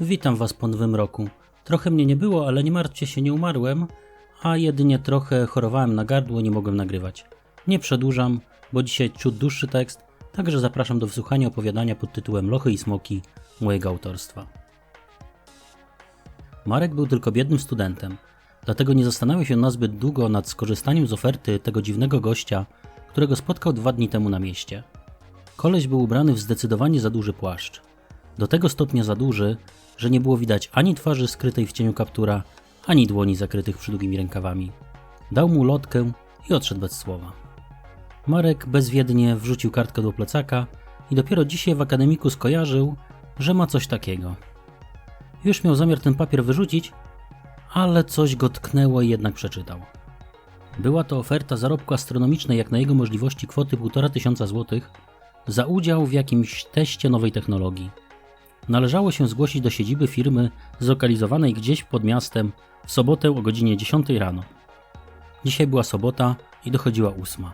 Witam Was po nowym roku. Trochę mnie nie było, ale nie martwcie się, nie umarłem, a jedynie trochę chorowałem na gardło, nie mogłem nagrywać. Nie przedłużam, bo dzisiaj ciut dłuższy tekst, także zapraszam do wysłuchania opowiadania pod tytułem Lochy i Smoki mojego autorstwa. Marek był tylko biednym studentem, dlatego nie zastanawiał się nazbyt długo nad skorzystaniem z oferty tego dziwnego gościa, którego spotkał dwa dni temu na mieście. Koleś był ubrany w zdecydowanie za duży płaszcz. Do tego stopnia za duży, że nie było widać ani twarzy skrytej w cieniu kaptura, ani dłoni zakrytych przydługimi rękawami. Dał mu lotkę i odszedł bez słowa. Marek bezwiednie wrzucił kartkę do plecaka i dopiero dzisiaj w akademiku skojarzył, że ma coś takiego. Już miał zamiar ten papier wyrzucić, ale coś go tknęło i jednak przeczytał. Była to oferta zarobku astronomicznej jak na jego możliwości kwoty 1,5 tysiąca złotych za udział w jakimś teście nowej technologii. Należało się zgłosić do siedziby firmy zlokalizowanej gdzieś pod miastem w sobotę o godzinie 10 rano. Dzisiaj była sobota i dochodziła ósma.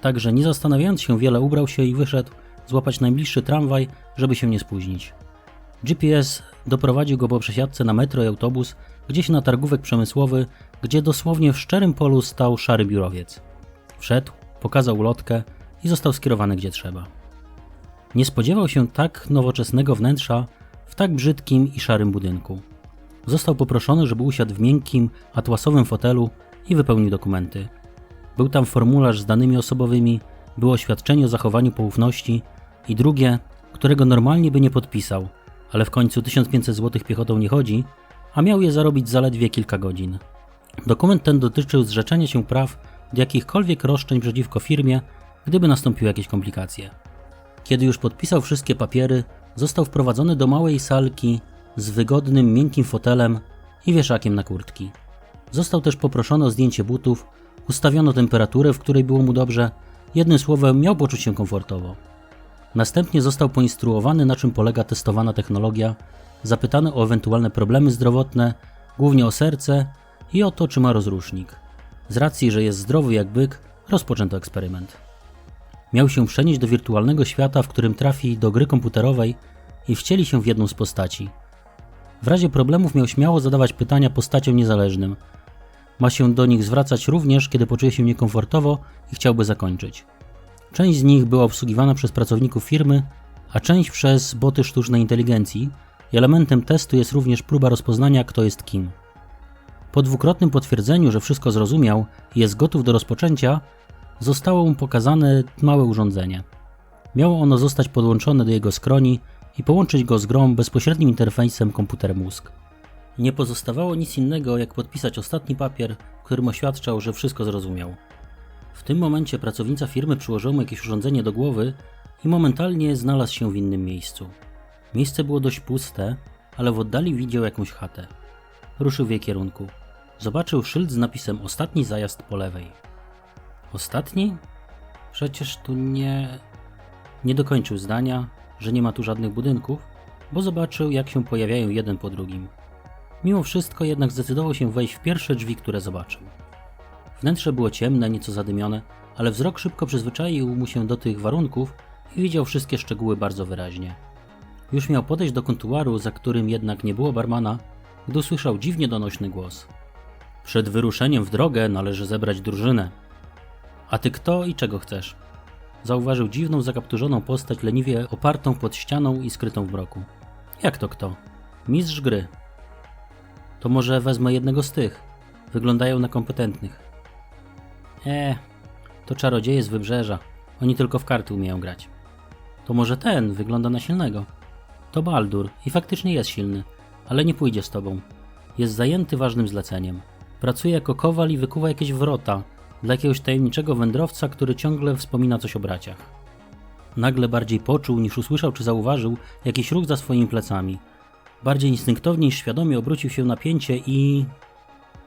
Także nie zastanawiając się wiele ubrał się i wyszedł złapać najbliższy tramwaj, żeby się nie spóźnić. GPS doprowadził go po przesiadce na metro i autobus gdzieś na targówek przemysłowy, gdzie dosłownie w szczerym polu stał szary biurowiec. Wszedł, pokazał lotkę i został skierowany gdzie trzeba. Nie spodziewał się tak nowoczesnego wnętrza w tak brzydkim i szarym budynku. Został poproszony, żeby usiadł w miękkim, atłasowym fotelu i wypełnił dokumenty. Był tam formularz z danymi osobowymi, było oświadczenie o zachowaniu poufności i drugie, którego normalnie by nie podpisał, ale w końcu 1500 zł piechotą nie chodzi, a miał je zarobić zaledwie kilka godzin. Dokument ten dotyczył zrzeczenia się praw do jakichkolwiek roszczeń przeciwko firmie, gdyby nastąpiły jakieś komplikacje. Kiedy już podpisał wszystkie papiery, został wprowadzony do małej salki z wygodnym, miękkim fotelem i wieszakiem na kurtki. Został też poproszony o zdjęcie butów, ustawiono temperaturę, w której było mu dobrze, jednym słowem miał poczuć się komfortowo. Następnie został poinstruowany, na czym polega testowana technologia, zapytany o ewentualne problemy zdrowotne, głównie o serce i o to, czy ma rozrusznik. Z racji, że jest zdrowy jak byk, rozpoczęto eksperyment. Miał się przenieść do wirtualnego świata, w którym trafi do gry komputerowej i wcieli się w jedną z postaci. W razie problemów miał śmiało zadawać pytania postaciom niezależnym. Ma się do nich zwracać również, kiedy poczuje się niekomfortowo i chciałby zakończyć. Część z nich była obsługiwana przez pracowników firmy, a część przez boty sztucznej inteligencji elementem testu jest również próba rozpoznania, kto jest kim. Po dwukrotnym potwierdzeniu, że wszystko zrozumiał i jest gotów do rozpoczęcia, zostało mu pokazane małe urządzenie. Miało ono zostać podłączone do jego skroni i połączyć go z grą bezpośrednim interfejsem komputer-mózg. Nie pozostawało nic innego, jak podpisać ostatni papier, którym oświadczał, że wszystko zrozumiał. W tym momencie pracownica firmy przyłożyła mu jakieś urządzenie do głowy i momentalnie znalazł się w innym miejscu. Miejsce było dość puste, ale w oddali widział jakąś chatę. Ruszył w jej kierunku. Zobaczył szyld z napisem Ostatni zajazd po lewej. Ostatni? Przecież tu nie. Nie dokończył zdania, że nie ma tu żadnych budynków, bo zobaczył, jak się pojawiają jeden po drugim. Mimo wszystko jednak zdecydował się wejść w pierwsze drzwi, które zobaczył. Wnętrze było ciemne, nieco zadymione, ale wzrok szybko przyzwyczaił mu się do tych warunków i widział wszystkie szczegóły bardzo wyraźnie. Już miał podejść do kontuaru, za którym jednak nie było barmana, gdy usłyszał dziwnie donośny głos. Przed wyruszeniem w drogę należy zebrać drużynę. A ty kto i czego chcesz? Zauważył dziwną, zakapturzoną postać leniwie opartą pod ścianą i skrytą w mroku. Jak to kto? Mistrz gry. To może wezmę jednego z tych. Wyglądają na kompetentnych. E, to czarodzieje z wybrzeża. Oni tylko w karty umieją grać. To może ten wygląda na silnego. To Baldur i faktycznie jest silny, ale nie pójdzie z tobą. Jest zajęty ważnym zleceniem. Pracuje jako kowal i wykuwa jakieś wrota dla jakiegoś tajemniczego wędrowca, który ciągle wspomina coś o braciach. Nagle bardziej poczuł niż usłyszał czy zauważył jakiś ruch za swoimi plecami. Bardziej instynktownie niż świadomie obrócił się na pięcie i...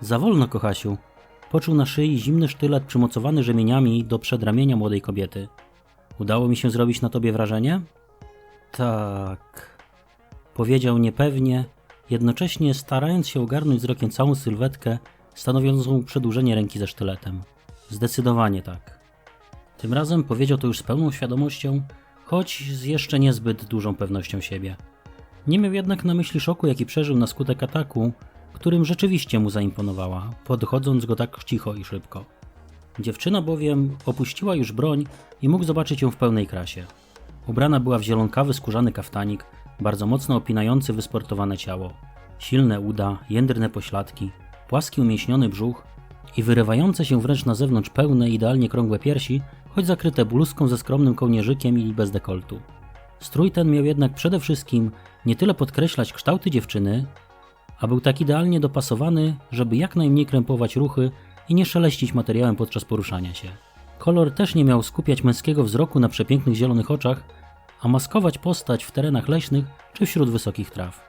Za wolno, kochasiu. Poczuł na szyi zimny sztylet przymocowany rzemieniami do przedramienia młodej kobiety. Udało mi się zrobić na tobie wrażenie? Tak. Powiedział niepewnie, jednocześnie starając się ogarnąć wzrokiem całą sylwetkę, stanowiącą przedłużenie ręki ze sztyletem. Zdecydowanie tak. Tym razem powiedział to już z pełną świadomością, choć z jeszcze niezbyt dużą pewnością siebie. Nie miał jednak na myśli szoku, jaki przeżył na skutek ataku, którym rzeczywiście mu zaimponowała, podchodząc go tak cicho i szybko. Dziewczyna bowiem opuściła już broń i mógł zobaczyć ją w pełnej krasie. Ubrana była w zielonkawy skórzany kaftanik, bardzo mocno opinający wysportowane ciało. Silne uda, jędrne pośladki, płaski umieśniony brzuch i wyrywające się wręcz na zewnątrz pełne, idealnie krągłe piersi, choć zakryte bluzką ze skromnym kołnierzykiem i bez dekoltu. Strój ten miał jednak przede wszystkim nie tyle podkreślać kształty dziewczyny, a był tak idealnie dopasowany, żeby jak najmniej krępować ruchy i nie szeleścić materiałem podczas poruszania się. Kolor też nie miał skupiać męskiego wzroku na przepięknych zielonych oczach, a maskować postać w terenach leśnych czy wśród wysokich traw.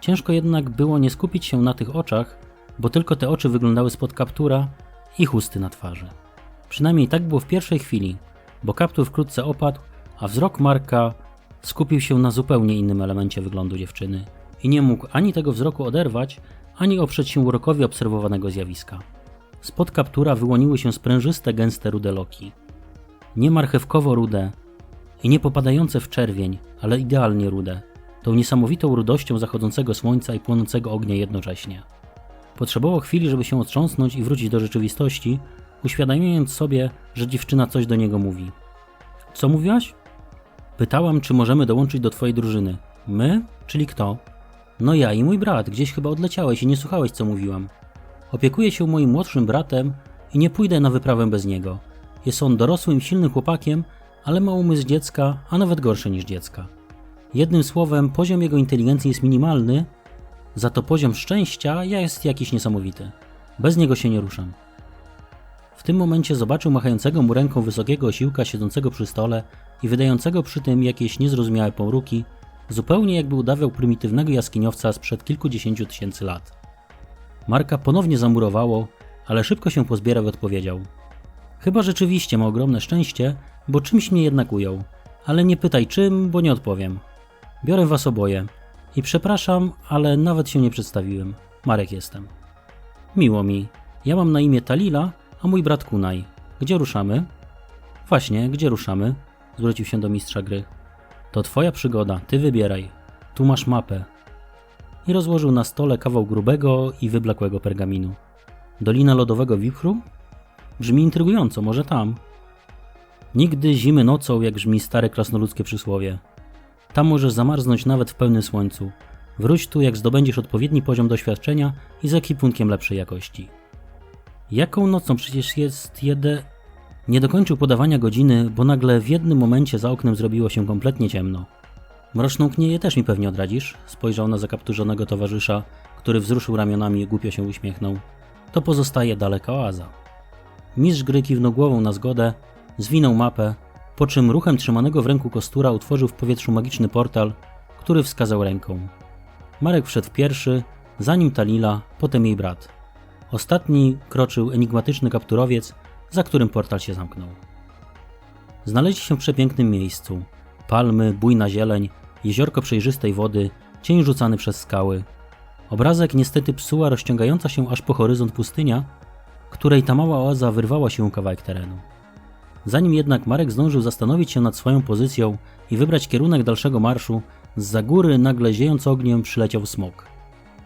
Ciężko jednak było nie skupić się na tych oczach, bo tylko te oczy wyglądały spod kaptura i chusty na twarzy. Przynajmniej tak było w pierwszej chwili, bo kaptur wkrótce opadł, a wzrok Marka skupił się na zupełnie innym elemencie wyglądu dziewczyny i nie mógł ani tego wzroku oderwać, ani oprzeć się urokowi obserwowanego zjawiska. Spod kaptura wyłoniły się sprężyste, gęste rude loki. Nie marchewkowo-rude i nie popadające w czerwień, ale idealnie rude, tą niesamowitą rudością zachodzącego słońca i płonącego ognia jednocześnie. Potrzebował chwili, żeby się otrząsnąć i wrócić do rzeczywistości, uświadamiając sobie, że dziewczyna coś do niego mówi. Co mówiłaś? Pytałam, czy możemy dołączyć do twojej drużyny. My? Czyli kto? No ja i mój brat, gdzieś chyba odleciałeś i nie słuchałeś, co mówiłam. Opiekuję się moim młodszym bratem i nie pójdę na wyprawę bez niego. Jest on dorosłym, silnym chłopakiem, ale ma umysł dziecka, a nawet gorszy niż dziecka. Jednym słowem, poziom jego inteligencji jest minimalny, za to poziom szczęścia jest jakiś niesamowity. Bez niego się nie ruszam. W tym momencie zobaczył machającego mu ręką wysokiego osiłka siedzącego przy stole i wydającego przy tym jakieś niezrozumiałe pomruki, zupełnie jakby udawał prymitywnego jaskiniowca sprzed kilkudziesięciu tysięcy lat. Marka ponownie zamurowało, ale szybko się pozbierał i odpowiedział. Chyba rzeczywiście ma ogromne szczęście, bo czymś mnie jednak ujął. Ale nie pytaj czym, bo nie odpowiem. Biorę was oboje. I przepraszam, ale nawet się nie przedstawiłem. Marek jestem. Miło mi. Ja mam na imię Talila, a mój brat Kunaj. Gdzie ruszamy? Właśnie, gdzie ruszamy? Zwrócił się do mistrza gry. To twoja przygoda, ty wybieraj. Tu masz mapę. I rozłożył na stole kawał grubego i wyblakłego pergaminu. Dolina Lodowego Wichru? Brzmi intrygująco, może tam. Nigdy zimy nocą, jak brzmi stare krasnoludzkie przysłowie. Tam możesz zamarznąć nawet w pełnym słońcu. Wróć tu, jak zdobędziesz odpowiedni poziom doświadczenia i z ekipunkiem lepszej jakości. Jaką nocą przecież jest jede... Nie dokończył podawania godziny, bo nagle w jednym momencie za oknem zrobiło się kompletnie ciemno. Mroczną knieję też mi pewnie odradzisz? Spojrzał na zakapturzonego towarzysza, który wzruszył ramionami i głupio się uśmiechnął. To pozostaje daleka oaza. Mistrz gry kiwnął głową na zgodę, zwinął mapę, po czym ruchem trzymanego w ręku kostura utworzył w powietrzu magiczny portal, który wskazał ręką. Marek wszedł pierwszy, za nim Talila, potem jej brat. Ostatni kroczył enigmatyczny kapturowiec, za którym portal się zamknął. Znaleźli się w przepięknym miejscu. Palmy, bujna zieleń, jeziorko przejrzystej wody, cień rzucany przez skały. Obrazek niestety psuła rozciągająca się aż po horyzont pustynia, której ta mała oaza wyrwała się kawałek terenu. Zanim jednak Marek zdążył zastanowić się nad swoją pozycją i wybrać kierunek dalszego marszu, z za góry nagle ziejąc ogniem przyleciał smok.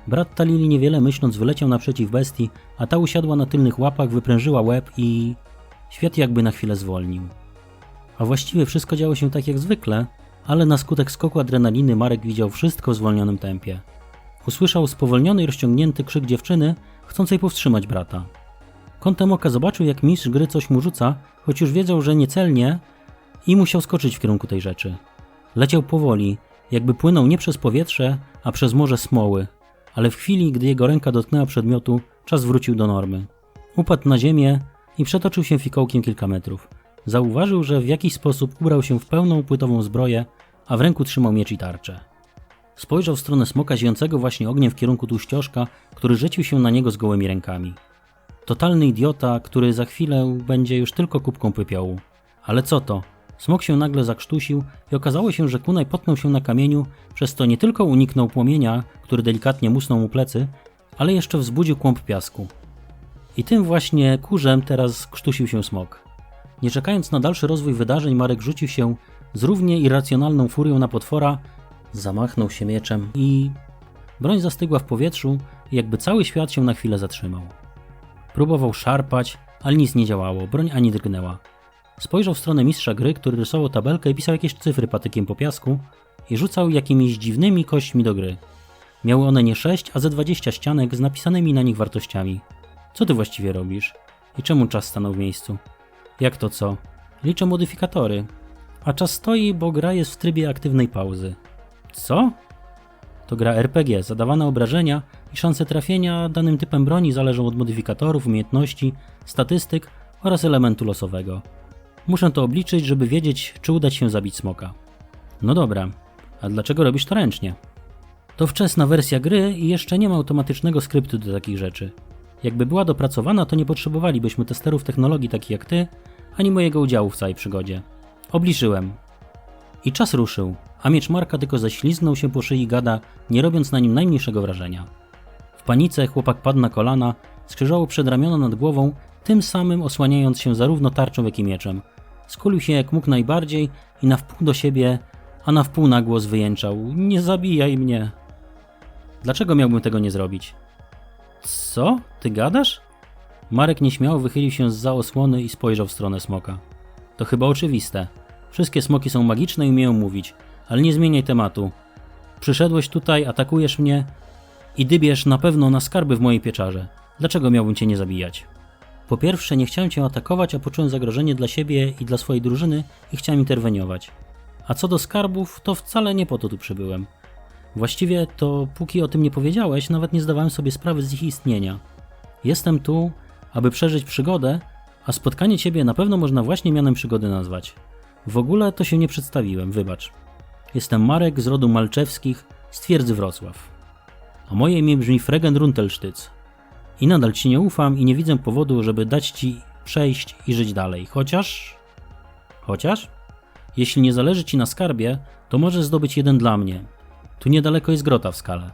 Brat Talili niewiele myśląc wyleciał naprzeciw bestii, a ta usiadła na tylnych łapach, wyprężyła łeb i... Świat jakby na chwilę zwolnił. A właściwie wszystko działo się tak jak zwykle, ale na skutek skoku adrenaliny Marek widział wszystko w zwolnionym tempie. Usłyszał spowolniony i rozciągnięty krzyk dziewczyny, chcącej powstrzymać brata. Kątem oka zobaczył, jak mistrz gry coś mu rzuca, choć już wiedział, że niecelnie i musiał skoczyć w kierunku tej rzeczy. Leciał powoli, jakby płynął nie przez powietrze, a przez morze smoły, ale w chwili, gdy jego ręka dotknęła przedmiotu, czas wrócił do normy. Upadł na ziemię i przetoczył się fikołkiem kilka metrów. Zauważył, że w jakiś sposób ubrał się w pełną płytową zbroję, a w ręku trzymał miecz i tarczę. Spojrzał w stronę smoka ziejącego właśnie ogniem w kierunku tłuścioszka, który rzucił się na niego z gołymi rękami. Totalny idiota, który za chwilę będzie już tylko kubką pypiołu. Ale co to? Smok się nagle zakrztusił i okazało się, że kunaj potknął się na kamieniu, przez to nie tylko uniknął płomienia, który delikatnie musnął mu plecy, ale jeszcze wzbudził kłąb piasku. I tym właśnie kurzem teraz krztusił się smok. Nie czekając na dalszy rozwój wydarzeń, Marek rzucił się z równie irracjonalną furią na potwora Zamachnął się mieczem i... Broń zastygła w powietrzu jakby cały świat się na chwilę zatrzymał. Próbował szarpać, ale nic nie działało, broń ani drgnęła. Spojrzał w stronę mistrza gry, który rysował tabelkę i pisał jakieś cyfry patykiem po piasku i rzucał jakimiś dziwnymi kośćmi do gry. Miały one nie 6, a ze 20 ścianek z napisanymi na nich wartościami. Co ty właściwie robisz? I czemu czas stanął w miejscu? Jak to co? Liczę modyfikatory. A czas stoi, bo gra jest w trybie aktywnej pauzy. Co? To gra RPG, zadawane obrażenia i szanse trafienia danym typem broni zależą od modyfikatorów, umiejętności, statystyk oraz elementu losowego. Muszę to obliczyć, żeby wiedzieć, czy uda się zabić smoka. No dobra, a dlaczego robisz to ręcznie? To wczesna wersja gry i jeszcze nie ma automatycznego skryptu do takich rzeczy. Jakby była dopracowana, to nie potrzebowalibyśmy testerów technologii takich jak ty, ani mojego udziału w całej przygodzie. Obliczyłem. I czas ruszył, a miecz Marka tylko ześliznął się po szyi gada, nie robiąc na nim najmniejszego wrażenia. W panice chłopak padł na kolana, skrzyżował przedramiona nad głową, tym samym osłaniając się zarówno tarczą, jak i mieczem. Skulił się jak mógł najbardziej i na wpół do siebie, a na wpół na głos wyjęczał: Nie zabijaj mnie. Dlaczego miałbym tego nie zrobić? Co? Ty gadasz? Marek nieśmiało wychylił się z za osłony i spojrzał w stronę smoka. To chyba oczywiste. Wszystkie smoki są magiczne i umieją mówić, ale nie zmieniaj tematu. Przyszedłeś tutaj, atakujesz mnie i dybiesz na pewno na skarby w mojej pieczarze. Dlaczego miałbym cię nie zabijać? Po pierwsze, nie chciałem cię atakować, a poczułem zagrożenie dla siebie i dla swojej drużyny i chciałem interweniować. A co do skarbów, to wcale nie po to tu przybyłem. Właściwie to, póki o tym nie powiedziałeś, nawet nie zdawałem sobie sprawy z ich istnienia. Jestem tu, aby przeżyć przygodę, a spotkanie ciebie na pewno można właśnie mianem przygody nazwać. W ogóle to się nie przedstawiłem, wybacz. Jestem Marek z rodu Malczewskich z twierdzy Wrocław. A moje imię brzmi Fregen Runtelsztyc. I nadal ci nie ufam i nie widzę powodu, żeby dać ci przejść i żyć dalej. Chociaż. Chociaż? Jeśli nie zależy ci na skarbie, to możesz zdobyć jeden dla mnie. Tu niedaleko jest grota w skale.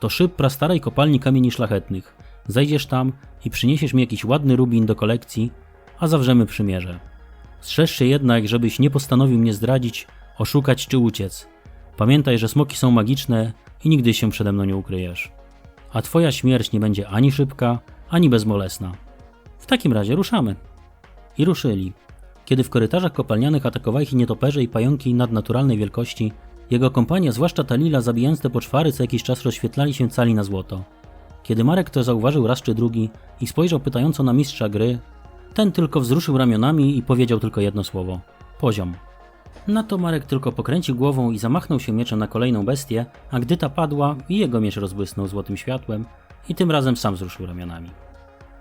To szyb prastarej kopalni kamieni szlachetnych. Zejdziesz tam i przyniesiesz mi jakiś ładny rubin do kolekcji, a zawrzemy przymierze. Strzeż się jednak, żebyś nie postanowił mnie zdradzić, oszukać czy uciec. Pamiętaj, że smoki są magiczne i nigdy się przede mną nie ukryjesz. A twoja śmierć nie będzie ani szybka, ani bezbolesna. W takim razie ruszamy. I ruszyli. Kiedy w korytarzach kopalnianych atakowali ich nietoperze i pająki nadnaturalnej wielkości, jego kompania, zwłaszcza Talila, zabijając te poczwary, co jakiś czas rozświetlali się cali na złoto. Kiedy Marek to zauważył raz czy drugi i spojrzał pytająco na mistrza gry, ten tylko wzruszył ramionami i powiedział tylko jedno słowo: poziom. Na to Marek tylko pokręcił głową i zamachnął się mieczem na kolejną bestię, a gdy ta padła, jego miecz rozbłysnął złotym światłem i tym razem sam wzruszył ramionami.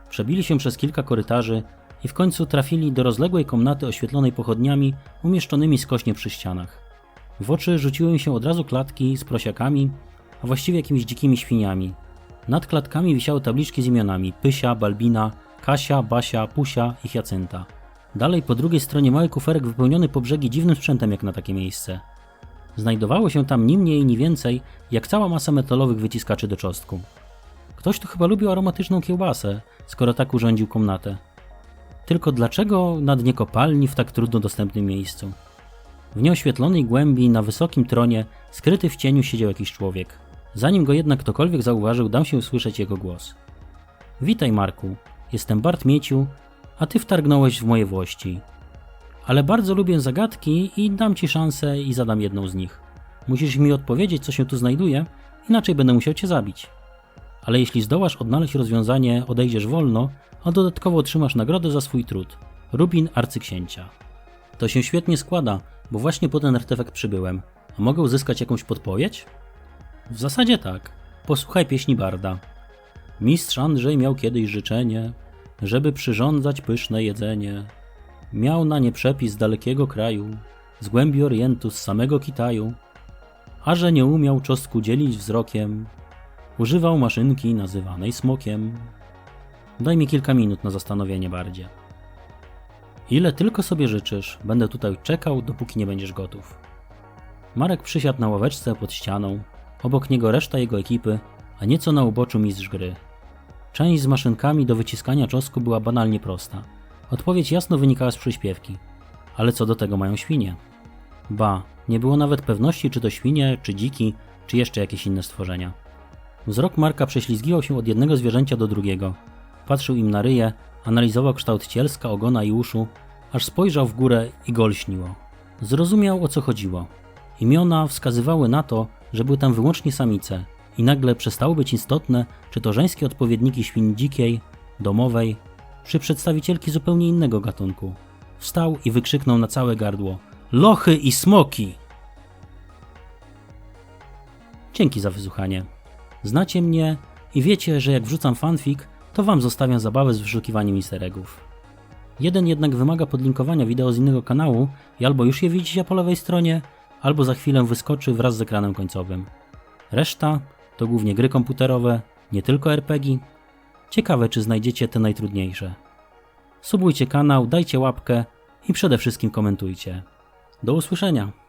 Przebili się przez kilka korytarzy i w końcu trafili do rozległej komnaty oświetlonej pochodniami umieszczonymi skośnie przy ścianach. W oczy rzuciły im się od razu klatki z prosiakami, a właściwie jakimiś dzikimi świniami. Nad klatkami wisiały tabliczki z imionami Pysia, Balbina, Kasia, Basia, Pusia i Hiacynta. Dalej po drugiej stronie mały kuferek wypełniony po brzegi dziwnym sprzętem jak na takie miejsce. Znajdowało się tam ni mniej ni więcej jak cała masa metalowych wyciskaczy do czosnku. Ktoś tu chyba lubił aromatyczną kiełbasę, skoro tak urządził komnatę. Tylko dlaczego na dnie kopalni w tak trudno dostępnym miejscu? W nieoświetlonej głębi na wysokim tronie, skryty w cieniu siedział jakiś człowiek. Zanim go jednak ktokolwiek zauważył, dał się usłyszeć jego głos. Witaj, Marku. Jestem Bart Mieciu, a ty wtargnąłeś w moje włości. Ale bardzo lubię zagadki i dam ci szansę i zadam jedną z nich. Musisz mi odpowiedzieć, co się tu znajduje, inaczej będę musiał cię zabić. Ale jeśli zdołasz odnaleźć rozwiązanie, odejdziesz wolno, a dodatkowo otrzymasz nagrodę za swój trud. Rubin arcyksięcia. To się świetnie składa, bo właśnie po ten artefakt przybyłem. A mogę uzyskać jakąś podpowiedź? W zasadzie tak. Posłuchaj pieśni Barda. Mistrz Andrzej miał kiedyś życzenie, żeby przyrządzać pyszne jedzenie. Miał na nie przepis z dalekiego kraju, z głębi Orientu, z samego Kitaju. A że nie umiał czosnku dzielić wzrokiem, używał maszynki nazywanej smokiem. Daj mi kilka minut na zastanowienie bardziej. Ile tylko sobie życzysz, będę tutaj czekał, dopóki nie będziesz gotów. Marek przysiadł na ławeczce pod ścianą, obok niego reszta jego ekipy, a nieco na uboczu mistrz gry. Część z maszynkami do wyciskania czosnku była banalnie prosta. Odpowiedź jasno wynikała z przyśpiewki. Ale co do tego mają świnie? Ba, Nie było nawet pewności, czy to świnie, czy dziki, czy jeszcze jakieś inne stworzenia. Wzrok Marka prześlizgiwał się od jednego zwierzęcia do drugiego. Patrzył im na ryje, analizował kształt cielska, ogona i uszu, aż spojrzał w górę i go lśniło. Zrozumiał o co chodziło. Imiona wskazywały na to, że były tam wyłącznie samice i nagle przestało być istotne, czy to żeńskie odpowiedniki świń dzikiej, domowej, czy przedstawicielki zupełnie innego gatunku. Wstał i wykrzyknął na całe gardło: Lochy i smoki! Dzięki za wysłuchanie. Znacie mnie i wiecie, że jak wrzucam fanfic, to wam zostawiam zabawę z wyszukiwaniem easter eggów. Jeden jednak wymaga podlinkowania wideo z innego kanału i albo już je widzicie po lewej stronie, albo za chwilę wyskoczy wraz z ekranem końcowym. Reszta to głównie gry komputerowe, nie tylko RPG. Ciekawe, czy znajdziecie te najtrudniejsze. Subujcie kanał, dajcie łapkę i przede wszystkim komentujcie. Do usłyszenia!